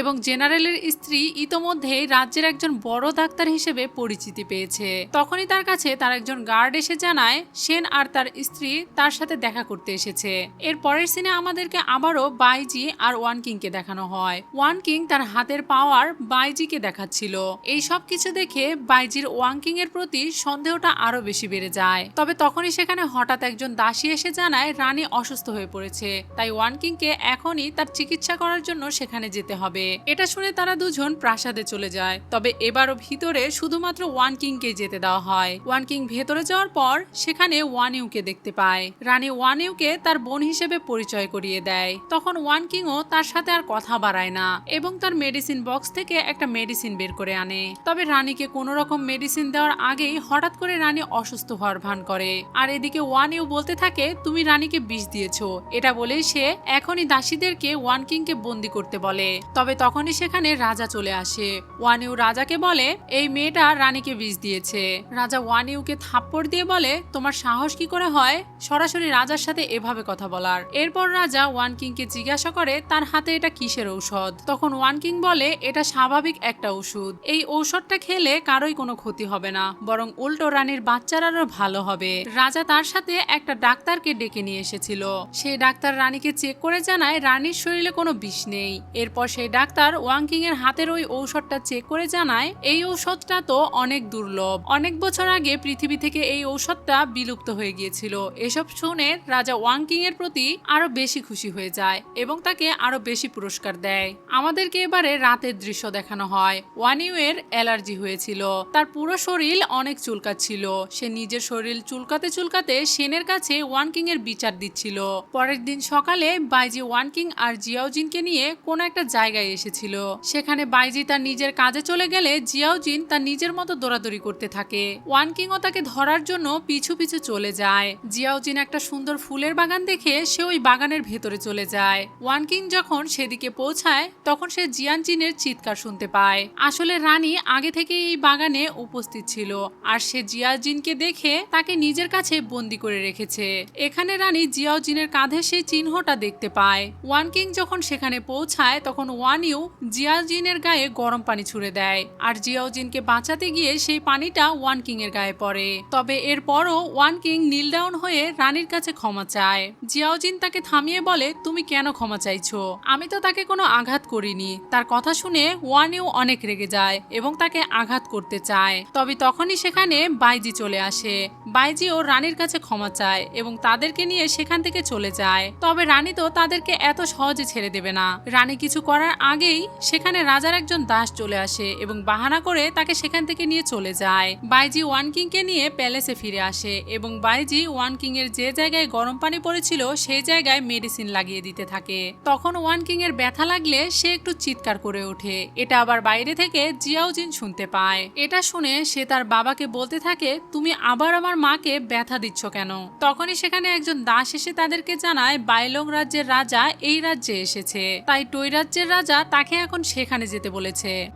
এবং জেনারেলের স্ত্রী ইতোমধ্যেই রাজ্যের একজন বড় ডাক্তার হিসেবে পরিচিতি পেয়েছে। তখনই তার কাছে তার একজন গার্ড এসে জানায়, সেন আর তার স্ত্রী তার সাথে দেখা করতে এসেছে। এর পরের সিনে আমাদেরকে আবারও বাইজি আর ওয়ান কিংকে দেখানো হয়। ওয়ান কিং তার হাতের পাওয়ার বাইজিকে দেখাচ্ছিল। এই সব কিছু দেখে বাইজির ওয়ান কিং এর প্রতি সন্দেহটা আরও বেশি বেড়ে যায়। তবে তখনই সেখানে হঠাৎ একজন দাসী এসে জানায়, রানী অসুস্থ হয়ে পড়েছে। তাই ওয়ান কিংকে এখনই তার চিকিৎসা করার জন্য সেখানে যেতে হবে। এটা শুনে তারা দুজন প্রাসাদে চলে যায়। তবে এবারও ভিতরে শুধুমাত্র ওয়ান কিংকে যেতে দেওয়া হয়। ওয়ান কিং ভেতরে যাওয়ার পর সেখানে ওয়ান ইউকে দেখতে পায়। রানী ওয়ান ইউকে তার বোন হিসেবে পরিচয় করিয়ে দেয়। তখন ওয়ান কিংও তার সাথে আর কথা বাড়ায় না এবং তার মেডিসিন বক্স থেকে একটা মেডিসিন বের করে আনে। তবে রানীকে কোনো রকম মেডিসিন দেওয়ার আগেই হঠাৎ করে রানী অসুস্থ হওয়ার ভান করে। আর এদিকে ওয়ান ইউ বলতে থাকে, তুমি রানীকে বিষ দিয়েছ। এটা বলেই সে এখনই দাসীদেরকে ওয়ান কিংকে বন্দি করতে বলে। তবে তখনই সেখানে রাজা চলে আসে। ওয়ান ইউ রাজাকে বলে, এই মেয়েটা রানীকে বিষ দিয়েছে। রাজা ওয়ান ইউকে থাপ্পড় দিয়ে বলে, তোমার সাহস কি করে হয়? সরাসরি রাজার সাথে এভাবে কথা বলার। এরপর রাজা ওয়ান কিংকে জিজ্ঞাসা করে, তার হাতে এটা কিসের ঔষধ? তখন ওয়ান কিং বলে, এটা স্বাভাবিক একটা ওষুধ এই ঔষধটা খেলে কারোই কোনো ক্ষতি হবে না, বরং উল্টো রানীর বাচ্চার আরও ভালো হবে। রাজা তার সাথে একটা ডাক্তারকে ডেকে নিয়ে এসেছিল। সেই ডাক্তার রানীকে চেক করে জানায়, রানীর শরীরে কোনো বিষ নেই। এরপর সেই ডাক্তার ওয়াং কিং এর হাতের ওই ঔষধটা চেক করে জানায়, এই ঔষধটা তো অনেক দুর্লভ। অনেক বছর আগে পৃথিবী থেকে এই ঔষধটা বিলুপ্ত হয়ে গিয়েছিল। এসব শুনে রাজা ওয়াং কিং এর প্রতি আরও বেশি খুশি হয়ে যায় এবং তাকে আরও বেশি পুরস্কার দেয়। আমাদেরকে এবারে রাতের দৃশ্য দেখানো হয়। ওয়ান ইউ এর অ্যালার্জি হয়েছিল। তার পুরো শরীর অনেক চুলকাচ্ছিল। সে নিজের শরীর চুলকাতে চুলকাতে সেনের কাছে ওয়ান কিং এর বিচার দিচ্ছিল। পরের দিন সকালে বাইজি ওয়ানকিং আর জিয়াওজিনকে নিয়ে কোন একটা জায়গায় এসেছিল। সেখানে বাইজি তার নিজের কাজে চলে গেলে জিয়াওজিন তার নিজের মতো দৌড়াদৌড়ি করতে থাকে। ওয়ান কিংও তাকে ধরার জন্য পিছু পিছু চলে যায়। জিয়াওজিন একটা সুন্দর ফুলের বাগান দেখে সে ওই বাগানের ভেতরে চলে যায়। ওয়ান কিং যখন সেদিকে পৌঁছায়, তখন সে জিয়ানজিনের চিৎকার শুনতে পায়। আসলে রানী আগে থেকে এই বাগানে উপস্থিত ছিল আর সে জিয়াজিনকে দেখে তাকে নিজের কাছে বন্দি করে রেখেছে। এখানে রানী জিয়াওজিনের কাঁধে সেই চিহ্নটা দেখতে পায়। ওয়ান কিং যখন সেখানে পৌঁছায়, তখন ওয়ান ইউ জিয়াজিনের গায়ে গরম পানি ছুড়ে দেয়। আর জিয়াওজিনকে বাঁচাতে গিয়ে সেই পানিটা ওয়ান কিং এর গায়ে পড়ে। তবে এরপরও ওয়ান কিং নীল ডাউন হয়ে রানীর কাছে ক্ষমা চায়। জিয়াওজিন তাকে থামিয়ে বলে, তুমি কেন ক্ষমা চাইছো? আমি তো তাকে কোনো আঘাত করিনি। তার কথা শুনে ওয়ান ইউ অনেক রেগে যায় এবং তাকে আঘাত করতে চায়। তবে তখনই সেখানে বাইজি চলে আসে। বাইজি ও রানীর কাছে ক্ষমা চায় এবং তাদেরকে নিয়ে সেখান থেকে চলে যায়। তবে রানী তো তাদেরকে এত সহজে ছেড়ে দেবে না। রানী কিছু করার আগেই সেখানে রাজার একজন দাস চলে আসে এবং বাহানা করে তাকে সেখান থেকে নিয়ে চলে যায়। বাইজি ওয়ান কিংকে নিয়ে প্যালেসে ফিরে আসে এবং বাইজি ওয়ান কিং এর যে জায়গায় গরম পানি পড়েছিল, সেই জায়গায় মেডিসিন লাগিয়ে দিতে থাকে। তখন ওয়ান কিং এর ব্যথা লাগলে সে একটু চিৎকার করে ওঠে। এটা আবার বাইরে থেকে জিয়াউজিন শুনতে পায়। এটা শুনে সে তার বাবাকে বলতে থাকে, তুমি আবার আমার মাকে ব্যথা দিচ্ছ কেন? তখনই সেখানে একজন দাস এসে তাদেরকে জানায় বাইলং রাজ্যের রাজা এই রাজ্যে এসেছে। তাই টই রাজ্যের রাজা তাকে এখন সেখানে যেতে বলেছে।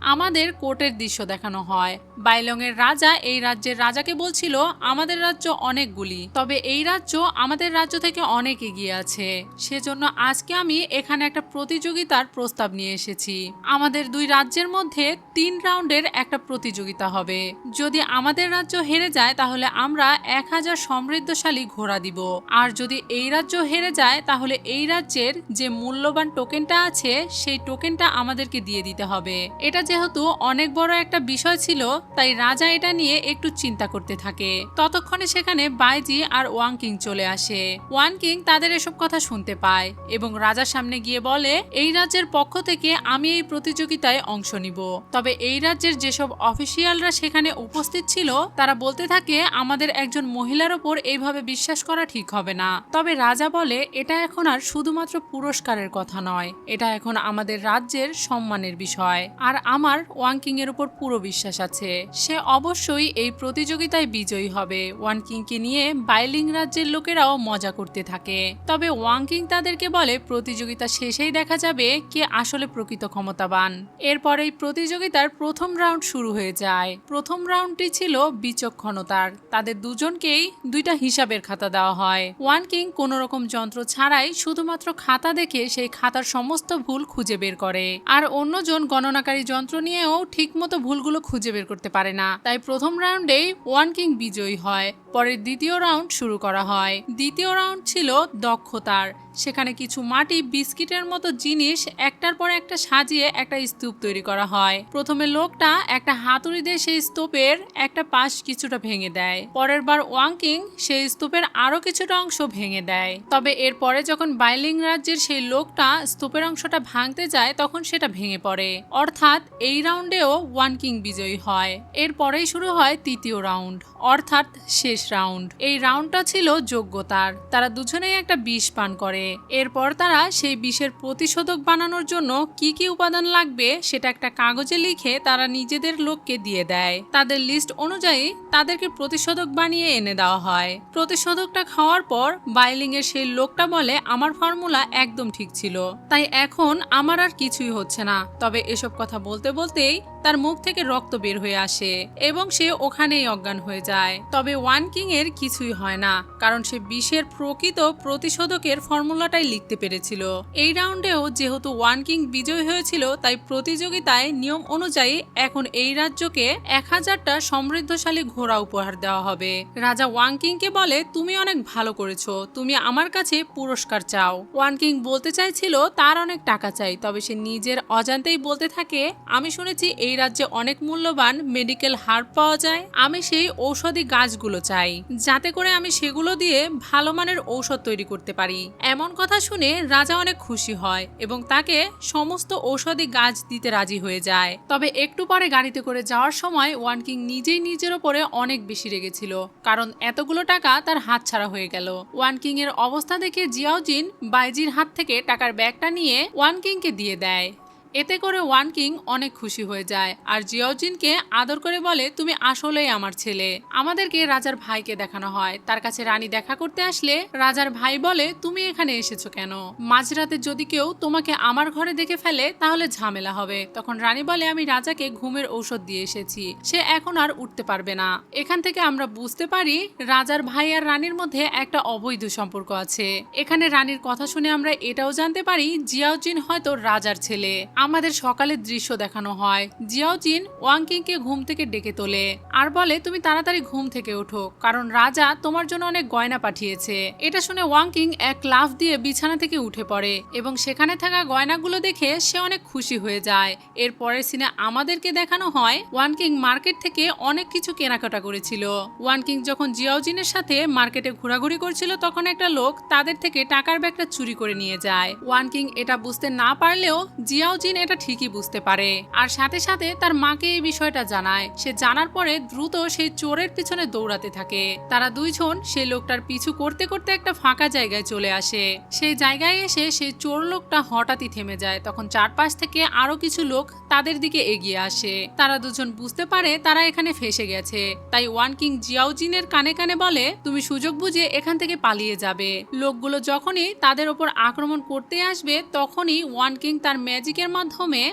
আমাদের কোর্টের দৃশ্য দেখানো হয়। বাইলংয়ের রাজা এই রাজ্যের রাজাকে বলছিল, আমাদের রাজ্য অনেকগুলি তবে এই রাজ্য আমাদের রাজ্য থেকে অনেক এগিয়ে আছে। সেজন্য আজকে আমি এখানে একটা প্রতিযোগিতার প্রস্তাব নিয়ে এসেছি। আমাদের দুই রাজ্যের মধ্যে তিন রাউন্ডের একটা প্রতিযোগিতা হবে। যদি আমাদের রাজ্য হেরে যায়, তাহলে আমরা এক হাজার সমৃদ্ধশালী ঘোড়া দিব। আর যদি এই রাজ্য হেরে যায়, তাহলে এই রাজ্যের যে মূল্যবান টোকেনটা আছে, সেই টোকেনটা আমাদেরকে দিয়ে দিতে হবে। এটা যেহেতু অনেক বড় একটা বিষয় ছিল তাই রাজা এটা নিয়ে একটু চিন্তা করতে থাকে। ততক্ষণে সেখানে বাইজি আর ওয়াং কিং চলে আসে। ওয়ান কিং তাদের এসব কথা শুনতে পায় এবং রাজার সামনে গিয়ে বলে, এই রাজ্যের পক্ষ থেকে আমি এই প্রতিযোগিতায় অংশ নিব। তবে এই রাজ্যের যেসব অফিসিয়ালরা সেখানে উপস্থিত ছিল, তারা বলতে থাকে, আমাদের একজন মহিলার ওপর এইভাবে বিশ্বাস করা ঠিক হবে না। তবে রাজা বলে, এটা এখন আর শুধুমাত্র পুরস্কারের কথা নয়। এটা এখন আমাদের রাজ্যের সম্মানের বিষয়। আর আমার ওয়াংকিং এর উপর পুরো বিশ্বাস আছে। সে অবশ্যই এই প্রতিযোগিতায় বিজয়ী হবে। ওয়ান কিংকে নিয়ে বাইলিং রাজ্যের লোকেরাও মজা করতে থাকে। তবে ওয়াং কিং তাদেরকে বলে, প্রতিযোগিতা শেষেই দেখা যাবে কে আসলে প্রকৃত ক্ষমতাবান। এরপর এই প্রতিযোগিতার প্রথম রাউন্ড শুরু হয়ে যায়। প্রথম রাউন্ডটি ছিল বিচক্ষণতার। তাদের দুজনকেই দুইটা হিসাবের খাতা দেওয়া হয়। ওয়ান কিং কোনো রকম যন্ত্র ছাড়াই শুধুমাত্র খাতা দেখে সেই খাতার সমস্ত ভুল খুঁজে বের করে। আর অন্যজন গণনাকারী যন্ত্র নিয়েও ঠিকমতো ভুলগুলো খুঁজে বের করতে পারে না। তাই প্রথম রাউন্ডেই ওয়ান কিং বিজয়ী হয়, পরে দ্বিতীয় রাউন্ড শুরু করা হয়। দ্বিতীয় রাউন্ড ছিল দক্ষতার। সেখানে কিছু মাটি, বিস্কিটের মতো জিনিস একটার পর একটা সাজিয়ে একটা স্তূপ তৈরি করা হয়। প্রথমে লোকটা একটা হাতুড়ি দিয়ে সেই স্তূপের একটা পাশ কিছুটা ভেঙে দেয়। পরের বার ওয়াংকিং সেই স্তূপের আরও কিছুটা অংশ ভেঙে দেয়। তবে এরপরে যখন বাইলিং রাজ্যের সেই লোকটা স্তূপের অংশটা ভাঙতে যায়, তখন সেটা ভেঙে পড়ে। অর্থাৎ এই রাউন্ডেও ওয়ান কিং বিজয়ী হয়। এরপরেই শুরু হয় তৃতীয় রাউন্ড, অর্থাৎ শেষ রাউন্ড। এই রাউন্ডটা ছিল যোগ্যতার। তারা দুজনেই একটা বিষ পান করে। এরপর তারা সেই বিষের প্রতিশোধক বানানোর জন্য কি কি উপাদান লাগবে সেটা একটা কাগজে লিখে তারা নিজেদের লোককে দিয়ে দেয়। তাদের লিস্ট অনুযায়ী তাদেরকে প্রতিশোধক বানিয়ে এনে দেওয়া হয়। প্রতিশোধকটা খাওয়ার পর বাইলিং এর সেই লোকটা বলে, আমার ফর্মুলা একদম ঠিক ছিল। তাই এখন আমার আর কিছুই হচ্ছে না। তবে এসব কথা বলতে বলতেই তার মুখ থেকে রক্ত বের হয়ে আসে এবং সে ওখানেই অজ্ঞান হয়ে যায়। তবে ওয়ান কিং এর কিছুই হয় না, কারণ সে বিষের প্রকৃত প্রতিশোধকের ফর্মুলাটাই লিখতে পেরেছিল। এই রাউন্ডেও যেহেতু ওয়ান কিং বিজয় হয়েছিল, তাই প্রতিযোগিতায় নিয়ম অনুযায়ী এখন এই রাজ্যকে এক হাজারটা সমৃদ্ধশালী ঘোড়া উপহার দেওয়া হবে। রাজা ওয়ান কিংকে বলে, তুমি অনেক ভালো করেছ, তুমি আমার কাছে পুরস্কার চাও। ওয়ান কিং বলতে চাইছিল, তার অনেক টাকা চাই। তবে সে নিজের অজান্তেই বলতে থাকে, আমি শুনেছি এই রাজ্যে অনেক মূল্যবান মেডিকেল হার্ব পাওয়া যায়। আমি সেই ঔষধি গাছগুলো চাই, যাতে করে আমি সেগুলো দিয়ে ভালো মানের ঔষধ তৈরি করতে পারি। এমন কথা শুনে রাজা অনেক খুশি হয় এবং তাকে সমস্ত ঔষধি গাছ দিতে রাজি হয়ে যায়। তবে একটু পরে গাড়িতে করে যাওয়ার সময় ওয়ান কিং নিজেই নিজের ওপরে অনেক বেশি রেগেছিল, কারণ এতগুলো টাকা তার হাত ছাড়া হয়ে গেল। ওয়ান কিং এর অবস্থা দেখে জিয়াওজিন বাইজির হাত থেকে টাকার ব্যাগটা নিয়ে ওয়ান কিংকে দিয়ে দেয়। এতে করে ওয়ান কিং অনেক খুশি হয়ে যায়। আর জিয়াওজিনকে আদর করে বলে, তুমি আসলেই আমার ছেলে। আমাদেরকে রাজার ভাইকে দেখানো হয়। তার কাছে রানী দেখা করতে আসলে রাজার ভাই বলে, তুমি এখানে এসেছ কেন? মাঝরাতে যদি কেউ তোমাকে আমার ঘরে দেখে ফেলে, তাহলে ঝামেলা হবে। তখন রানী বলে, আমি রাজাকে ঘুমের ঔষধ দিয়ে এসেছি। সে এখন আর উঠতে পারবে না। এখান থেকে আমরা বুঝতে পারি, রাজার ভাই আর রানীর মধ্যে একটা অবৈধ সম্পর্ক আছে। এখানে রানীর কথা শুনে আমরা এটাও জানতে পারি জিয়াওজিন হয়তো রাজার ছেলে। আমাদের সকালের দৃশ্য দেখানো হয়। জিয়াও জিয়াওজিন ওয়াংকিংকে ঘুম থেকে ডেকে তোলে আর বলে, তুমি তাড়াতাড়ি ঘুম থেকে ওঠো, কারণ রাজা তোমার জন্য অনেক গয়না পাঠিয়েছে। এটা শুনে ওয়াংকিং এক লাফ দিয়ে বিছানা থেকে উঠে পড়ে এবং সেখানে থাকা গয়নাগুলো দেখে সে অনেক খুশি হয়ে যায়। এর পরের সিনে আমাদেরকে দেখানো হয় ওয়ানকিং মার্কেট থেকে অনেক কিছু কেনাকাটা করেছিল। ওয়ানকিং যখন জিয়াওজিনের সাথে মার্কেটে ঘোরাঘুরি করছিল, তখন একটা লোক তাদের থেকে টাকার ব্যাগটা চুরি করে নিয়ে যায়। ওয়ানকিং এটা বুঝতে না পারলেও জিয়াওজিন এটা ঠিকই বুঝতে পারে। আর সাথে সাথে তার মাকে এই বিষয়টা জানায়। সে জানার পরে দ্রুত সেই চোরের পিছনে দৌড়াতে থাকে। তারা দুইজন সেই লোকটার পিছু করতে করতে একটা ফাঁকা জায়গায় চলে আসে। সেই জায়গায় এসে সেই চোর লোকটা হঠাৎই থেমে যায়। তখন চারপাশ থেকে আরও কিছু লোক তাদের দিকে এগিয়ে আসে। তারা দুজন বুঝতে পারে তারা এখানে ফেসে গেছে। তাই ওয়ান কিং জিয়াউজিনের কানে কানে বলে, তুমি সুযোগ বুঝে এখান থেকে পালিয়ে যাবে। লোকগুলো যখনই তাদের ওপর আক্রমণ করতে আসবে, তখনই ওয়ান কিং তার ম্যাজিকের মাধ্যমে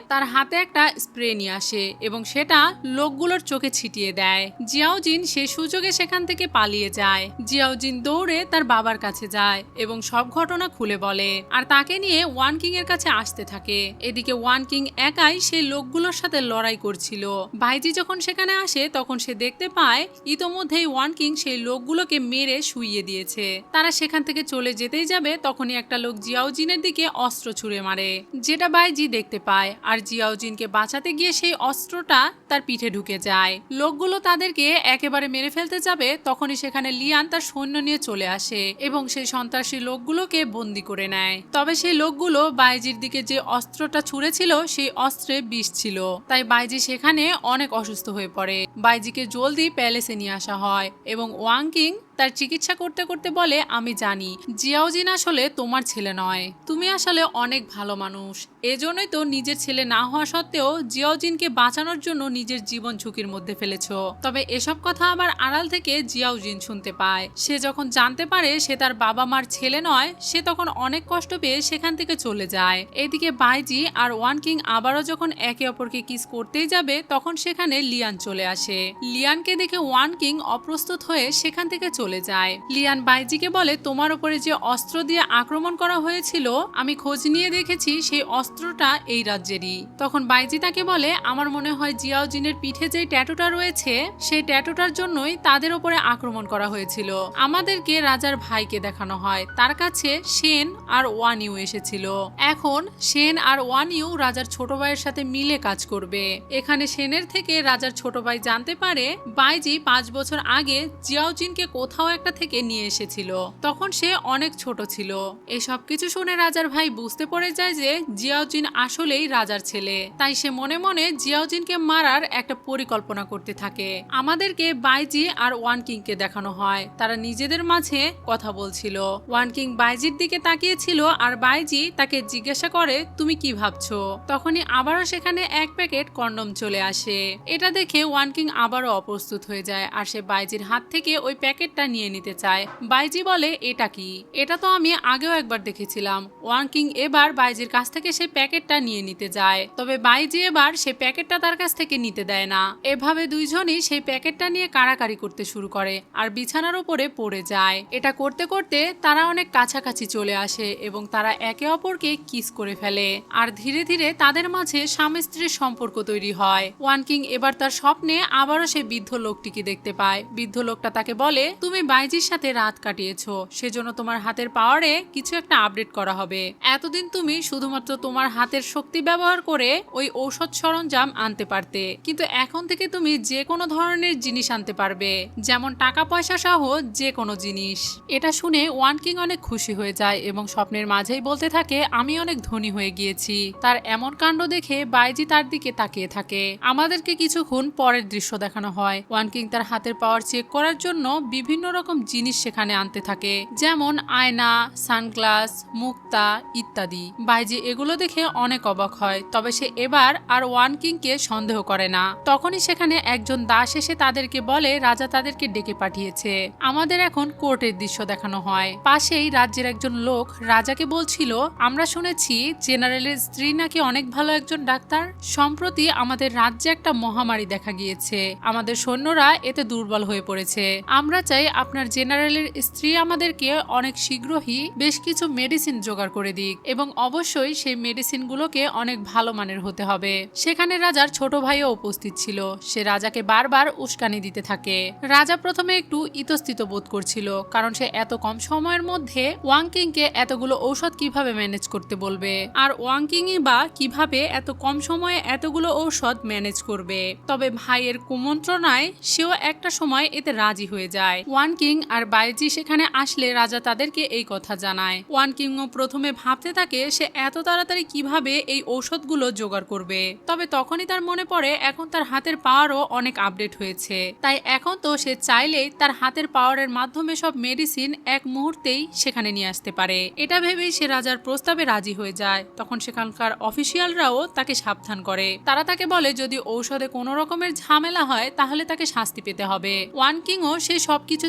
তার হাতে একটা স্প্রে নিয়ে আসে এবং সেটা লোকগুলোর চোখে ছিটিয়ে দেয়। জিয়াউজিন সে সুযোগে সেখান থেকে পালিয়ে যায়। জিয়াউজিন দৌড়ে তার বাবার কাছে যায় এবং সব ঘটনা খুলে বলে আর তাকে নিয়ে ওয়ান কিং এর কাছে আসতে থাকে। এদিকে ওয়ান কিং একাই সেই লোকগুলোর সাথে লড়াই করছিল। ভাইজি যখন সেখানে আসে তখন সে দেখতে পায় ইতোমধ্যেই ওয়ান কিং সেই লোকগুলোকে মেরে শুইয়ে দিয়েছে। তারা সেখান থেকে চলে যেতেই যাবে তখনই একটা লোক জিয়াউজিনের দিকে অস্ত্র ছুঁড়ে মারে। যেটা বাইজি দেখতে পায়। আর জিয়াউজিনকে বাঁচাতে গিয়ে সেই অস্ত্রটা তার পিঠে ঢুকে যায়। লোকগুলো তাদেরকে একেবারে মেরে ফেলতে যাবে, তখনই সেখানে লিয়ান তার সৈন্য নিয়ে চলে আসে এবং সেই সন্ত্রাসী লোকগুলোকে বন্দি করে নেয়। তবে সেই লোকগুলো বাইজির দিকে যে অস্ত্রটা ছুঁড়েছিল, সেই অস্ত্রে বিষ ছিল। তাই বাইজি সেখানে অনেক অসুস্থ হয়ে পড়ে। বাইজিকে জলদি প্যালেসে নিয়ে আসা হয় এবং ওয়াং কিং তার চিকিৎসা করতে করতে বলে, আমি জানি জিয়াউজিন আসলে তোমার ছেলে নয়। তুমি আসলে অনেক ভালো মানুষ। এজন্যই তো নিজের ছেলে না হওয়া সত্ত্বেও জিয়াউজিনকে বাঁচানোর জন্য নিজের জীবন ঝুঁকির মধ্যে ফেলেছ। তবে এসব কথা আবার আড়াল থেকে জিয়াউজিন শুনতে পায়। সে যখন জানতে পারে সে তার বাবা মার ছেলে নয়, সে তখন অনেক কষ্ট পেয়ে সেখান থেকে চলে যায়। এদিকে বাইজি আর ওয়ান কিং আবারও যখন একে অপরকে কিস করতেই যাবে, তখন সেখানে লিয়ান চলে আসে। লিয়ানকে দেখে ওয়ান কিং অপ্রস্তুত হয়ে সেখান থেকে চলে যায়। লিয়ান বাইজিকে বলে, তোমার উপরে যে অস্ত্র দিয়ে আক্রমণ করা হয়েছিল, আমি খোঁজ নিয়ে দেখেছি, সেই অস্ত্রটা এই রাজ্যেরই। তখন বাইজি তাকে বলে, আমার মনে হয় জিয়াউজিনের পিঠে যে ট্যাটুটা রয়েছে, সেই ট্যাটুটার জন্যই তাদের উপরে আক্রমণ করা হয়েছিল। আমাদেরকে রাজার ভাইকে দেখানো হয়। তার কাছে সেন আর ওয়ানিউ এসেছিল। এখন সেন আর ওয়ানিউ রাজার ছোট ভাইয়ের সাথে মিলে কাজ করবে। এখানে সেনের থেকে রাজার ছোট ভাই জানতে পারে, বাইজি পাঁচ বছর আগে জিয়াউজিনকে কোথাও একটা থেকে নিয়ে এসেছিল। তখন সে অনেক ছোট ছিল। এই সব কিছু শুনে রাজার ভাই বুঝতে পড়ে যায় যে জিয়াউজিন আসলেই রাজার ছেলে। তাই সে মনে মনে জিয়াউজিনকে মারার একটা পরিকল্পনা করতে থাকে। আমাদেরকে বাইজি আর ওয়ান কিংকে দেখানো হয়। তারা নিজেদের মাঝে কথা বলছিল। ওয়ান কিং বাইজির দিকে তাকিয়েছিল আর বাইজি তাকে জিজ্ঞাসা করে, তুমি কি ভাবছ? তখনই আবারও সেখানে এক প্যাকেট কন্ডম চলে আসে। এটা দেখে ওয়ান কিং আবারও অপ্রস্তুত হয়ে যায় আর সে বাইজির হাত থেকে ওই প্যাকেটটা নিয়ে নিতে চায়। বাইজি বলে, এটা কি? এটা তো আমি আগেও একবার দেখেছিলাম। ওয়ান কিং এবার বাইজির কাছ থেকে সে প্যাকেটটা নিয়ে নিতে যায়। তবে বাইজি এবার সে প্যাকেটটা তার কাছ থেকে নিতে দেয় না। এভাবে দুইজনই সেই প্যাকেটটা নিয়ে কাড়াকাড়ি করতে শুরু করে আর বিছানার উপরে পড়ে যায়। এটা করতে করতে তারা অনেক কাছাকাছি চলে আসে এবং তারা একে অপরকে কিস করে ফেলে। আর ধীরে ধীরে তাদের মাঝে স্বামী স্ত্রীর সম্পর্ক তৈরি হয়। ওয়ান কিং এবার তার স্বপ্নে আবারও সেই বৃদ্ধ লোকটিকে দেখতে পায়। বৃদ্ধ লোকটা তাকে বলে তুমি বাইজির সাথে রাত কাটিয়েছো, সেজন্য তোমার হাতের পাওয়ারে কিছু একটা আপডেট করা হবে। এতদিন তুমি শুধুমাত্র তোমার হাতের শক্তি ব্যবহার করে ওই ঔষধ সরঞ্জাম আনতে পারতে, কিন্তু এখন থেকে তুমি যে কোনো ধরনের জিনিস আনতে পারবে, যেমন টাকা পয়সা সহ যে কোনো জিনিস। এটা শুনে ওয়ান কিং অনেক খুশি হয়ে যায় এবং স্বপ্নের মাঝেই বলতে থাকে, আমি অনেক ধনী হয়ে গিয়েছি। তার এমন কাণ্ড দেখে বাইজি তার দিকে তাকিয়ে থাকে। আমাদেরকে কিছুক্ষণ পরের দৃশ্য দেখানো হয়। ওয়ান কিং তার হাতের পাওয়ার চেক করার জন্য বিভিন্ন রকম জিনিস সেখানে আনতে থাকে, যেমন আয়না, সানগ্লাস, মুক্তা ইত্যাদি। বাইজি এগুলো দেখে অনেক অবাক হয়, তবে সে এবার আর ওয়ান কিংকে সন্দেহ করে না। তখনই সেখানে একজন দাস এসে তাদেরকে বলে, রাজা তাদেরকে ডেকে পাঠিয়েছে। আমাদের এখন কোর্টের দৃশ্য দেখানো হয়। পাশেই রাজ্যের একজন লোক রাজাকে বলছিল, আমরা শুনেছি জেনারেলের স্ত্রী নাকি অনেক ভালো একজন ডাক্তার। সম্প্রতি আমাদের রাজ্যে একটা মহামারী দেখা গিয়েছে। আমাদের সৈন্যরা এতে দুর্বল হয়ে পড়েছে। আমরা চাই আপনার জেনারেলের স্ত্রী আমাদেরকে অনেক শীঘ্রই বেশ কিছু মেডিসিন জোগাড় করে দিক এবং অবশ্যই সেই মেডিসিনগুলোকে অনেক ভালো মানের হতে হবে। সেখানে রাজার ছোট ভাইও উপস্থিত ছিল। সে রাজাকে বারবার উস্কানি দিতে থাকে। রাজা প্রথমে একটু ইতস্থিত বোধ করছিল, কারণ সে এত কম সময়ের মধ্যে ওয়াংকিংকে এতগুলো ঔষধ কীভাবে ম্যানেজ করতে বলবে? আর ওয়াংকিংই বা কীভাবে এত কম সময়ে এতগুলো ঔষধ ম্যানেজ করবে? তবে ভাইয়ের কুমন্ত্রণায় সেও একটা সময় এতে রাজি হয়ে যায়। ওয়ান কিং আর বাইজি সেখানে আসলে রাজা তাদেরকে এই কথা জানায়। ওয়ান কিংও প্রথমে ভাবতে থাকে, সে এত তাড়াতাড়ি কীভাবে এই ঔষধগুলো জোগাড় করবে? তবে তখনই তার মনে পড়ে, এখন তার হাতের পাওয়ারও অনেক আপডেট হয়েছে। তাই এখন তো সে চাইলেই তার হাতের পাওয়ারের মাধ্যমে সব মেডিসিন এক মুহূর্তেই সেখানে নিয়ে আসতে পারে। এটা ভেবেই সে রাজার প্রস্তাবে রাজি হয়ে যায়। তখন সেখানকার অফিসিয়ালরাও তাকে সাবধান করে। তারা তাকে বলে, যদি ঔষধে কোনো রকমের ঝামেলা হয়, তাহলে তাকে শাস্তি পেতে হবে। ওয়ান কিংও সে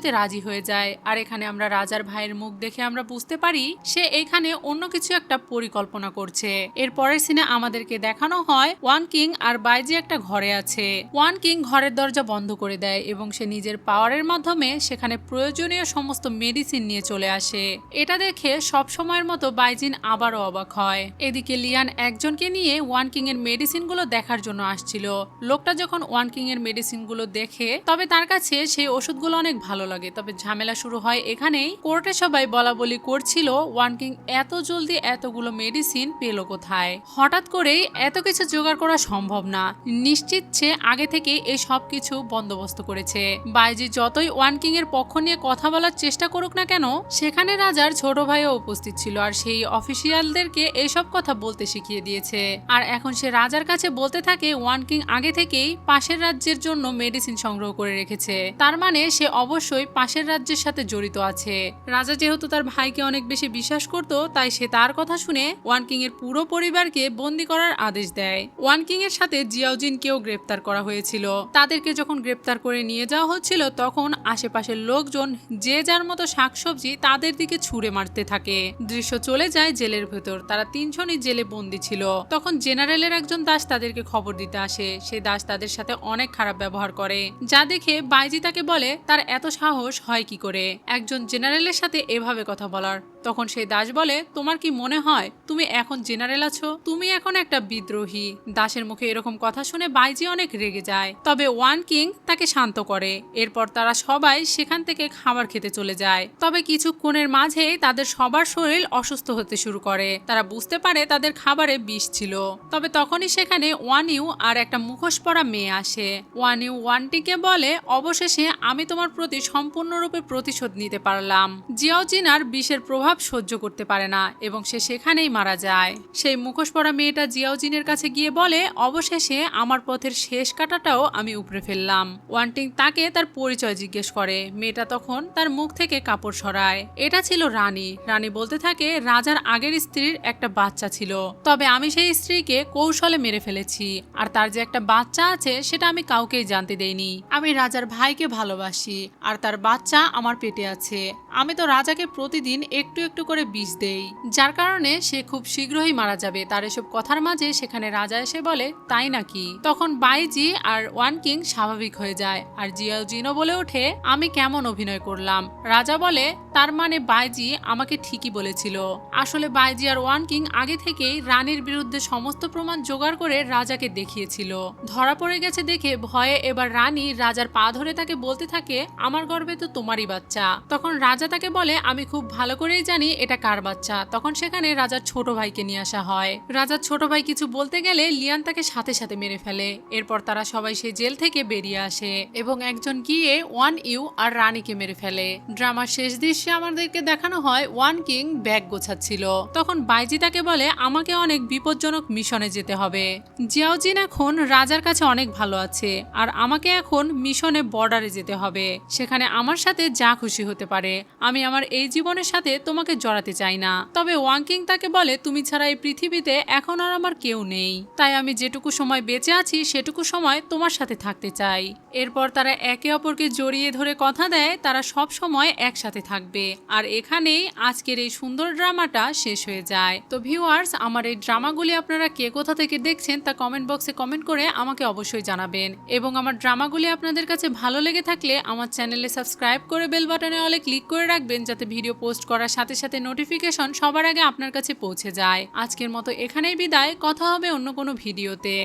সবকিছুতে রাজি হয়ে যায়। আর এখানে আমরা রাজার ভাইয়ের মুখ দেখে আমরা বুঝতে পারি, সে এখানে অন্য কিছু একটা পরিকল্পনা করছে। এর পরের সিনে আমাদেরকে দেখানো হয় ওয়ান কিং আর বাইজি একটা ঘরে আছে। ওয়ান কিং ঘরের দরজা বন্ধ করে দেয় এবং সে নিজের পাওয়ারের মাধ্যমে সেখানে প্রয়োজনীয় সমস্ত মেডিসিন নিয়ে চলে আসে। এটা দেখে সব সময়ের মতো বাইজিন আবারও অবাক হয়। এদিকে লিয়ান একজনকে নিয়ে ওয়ান কিং এর মেডিসিনগুলো দেখার জন্য আসছিল। লোকটা যখন ওয়ান কিং এর মেডিসিনগুলো দেখে, তবে তার কাছে সেই ওষুধগুলো অনেক ভালো লাগে। তবে ঝামেলা শুরু হয় এখানেই। কোর্টে সবাই বলা বলি করছিল, ওয়ান কিং, এত জলদি এতগুলো মেডিসিন পেল কোথায়? হঠাৎ করেই এত কিছু জোগাড় করা সম্ভব না। নিশ্চিত সে আগে থেকে এই সব কিছু বন্দোবস্ত করেছে। বাইজি, যতই ওয়ান কিং এর পক্ষ নিয়ে কথা বলার চেষ্টা করুক না কেন, সেখানে রাজার ছোট ভাইও উপস্থিত ছিল আর সেই অফিসিয়ালদেরকে এইসব কথা বলতে শিখিয়ে দিয়েছে। আর এখন সে রাজার কাছে বলতে থাকে, ওয়ান কিং আগে থেকেই পাশের রাজ্যের জন্য মেডিসিন সংগ্রহ করে রেখেছে। তার মানে সে অবশ্যই নিশ্চয়ই পাশের রাজ্যের সাথে জড়িত আছে। রাজা যেহেতু তার ভাইকে অনেক বেশি বিশ্বাস করত, তাই সে তার কথা শুনে ওয়ান কিং এর পুরো পরিবারকে বন্দি করার আদেশ দেয়। ওয়ান কিং এর সাথে জিয়াউজিনকেও গ্রেপ্তার করা হয়েছিল। তাদেরকে যখন গ্রেপ্তার করে নিয়ে যাওয়া হচ্ছিল, তখন আশেপাশের লোকজন যে যার মতো শাকসবজি তাদের দিকে ছুঁড়ে মারতে থাকে। দৃশ্য চলে যায় জেলের ভেতর, তারা তিনজনই জেলে বন্দি ছিল। তখন জেনারেলের একজন দাস তাদেরকে খবর দিতে আসে। সে দাস তাদের সাথে অনেক খারাপ ব্যবহার করে। যা দেখে বাইজি তাকে বলে, তার এত সাহস হয় কি করে? একজন জেনারেলের সাথে এভাবে কথা বলার। তখন সেই দাস বলে, তোমার কি মনে হয় তুমি এখন জেনারেল আছো? তুমি এখন একটা বিদ্রোহী। দাসের মুখে এরকম কথা শুনে বাইজি অনেক রেগে যায়। তবে ওয়ান কিং তাকে শান্ত করে। এরপর তারা সবাই সেখান থেকে খাবার খেতে চলে যায়। তবে কিছুক্ষণের মাঝেই তাদের সবার শরীর অসুস্থ হতে শুরু করে। তারা বুঝতে পারে তাদের খাবারে বিষ ছিল। তবে তখনই সেখানে ওয়ান ইউ আর একটা মুখোশ পরা মেয়ে আসে। ওয়ান ইউ ওয়ান ওয়ানটিকে বলে, অবশেষে আমি তোমার প্রতি সম্পূর্ণরূপে প্রতিশোধ নিতে পারলাম। জিয়াও জিনার বিষের প্রভাব সহ্য করতে পারে না এবং সে সেখানেই মারা যায়। সেই মুখোশ পরা মেয়েটা জিয়াউজিনের কাছে গিয়ে বলে, অবশেষে আমার পথের শেষ কাটাটাও আমি উপড়ে ফেললাম। ওয়ান্টিং তাকে তার পরিচয় জিজ্ঞেস করে। মেয়েটা তখন তার মুখ থেকে কাপড় সরায়। এটা ছিল রানী। রানী বলতে থাকে, রাজার আগের স্ত্রীর একটা বাচ্চা ছিল। তবে আমি সেই স্ত্রীকে কৌশলে মেরে ফেলেছি। আর তার যে একটা বাচ্চা আছে, সেটা আমি কাউকেই জানতে দেইনি। আমি রাজার ভাইকে ভালোবাসি। আর তার বাচ্চা আমার পেটে আছে। আমি তো রাজাকে প্রতিদিন একটু একটু একটু করে বিষ দেই। যার কারণে সে খুব শীঘ্রই মারা যাবে। তার এসব কথার মাঝে সেখানে রাজা এসে বলে, তাই নাকি? তখন বাইজি আর ওয়ান কিং স্বাভাবিক হয়ে যায়। আর জিয়াও জিনো বলে ওঠে, আমি কেমন অভিনয় করলাম? রাজা বলে তার মানে বাইজি আমাকে ঠিকই বলেছিল। আসলে বাইজি আর ওয়ান কিং আগে থেকেই রানীর বিরুদ্ধে সমস্ত প্রমাণ জোগাড় করে রাজাকে দেখিয়েছিল। ধরা পড়ে গেছে দেখে ভয়ে এবার রানী রাজার পা ধরে তাকে বলতে থাকে, আমার গর্বে তো তোমারই বাচ্চা। তখন রাজা তাকে বলে, আমি খুব ভালো করেই জানি এটা কার বাচ্চা। তখন সেখানে রাজার ছোট ভাইকে নিয়ে আসা হয়। রাজার ছোট ভাই কিছু বলতে গেলে লিয়ান তাকে সাথে সাথে মেরে ফেলে। এরপর তারা সবাই সেই জেল থেকে বেরিয়ে আসে এবং একজন গিয়ে ওয়ান ইউ আর রানীকে মেরে ফেলে। ড্রামার শেষ দৃশ্যে আমাদেরকে দেখানো হয় ওয়ান কিং ব্যাগ গোছাচ্ছিল। তখন বাইজি তাকে বলে, আমাকে অনেক বিপজ্জনক মিশনে যেতে হবে। জিয়াওজিন এখন রাজার কাছে অনেক ভালো আছে, আর আমাকে এখন মিশনে বর্ডারে যেতে হবে। সেখানে আমার সাথে যা খুশি হতে পারে। আমি আমার এই জীবনের সাথে তোমাকে জড়াতে চাই না। তবে ওয়াংকিং তাকে বলে, তুমি ছাড়া এই পৃথিবীতে এখন আর আমার কেউ নেই। তাই আমি যেটুকু সময় বেঁচে আছি, সেটুকু সময় তোমার সাথে থাকতে চাই। এরপর তারা একে অপরকে জড়িয়ে ধরে কথা দেয়। তারা সব সময় একসাথে থাকবে। আর এখানেই আজকের এই সুন্দর ড্রামাটা শেষ হয়ে যায়। তো ভিউয়ার্স আমার এই ড্রামাগুলি আপনারা কে কোথা থেকে দেখছেন তা কমেন্ট বক্সে কমেন্ট করে আমাকে অবশ্যই জানাবেন। এবং আমার ড্রামাগুলি আপনাদের কাছে ভালো লেগে থাকলে আমার চ্যানেলে সাবস্ক্রাইব করে বেল বাটনে অলে ক্লিক করে রাখবেন যাতে ভিডিও পোস্ট করার সাথে সাথে নোটিফিকেশন সবার আগে আপনার কাছে পৌঁছে যায়। আজকের মতো এখানেই বিদায়। কথা হবে অন্য কোনো ভিডিওতে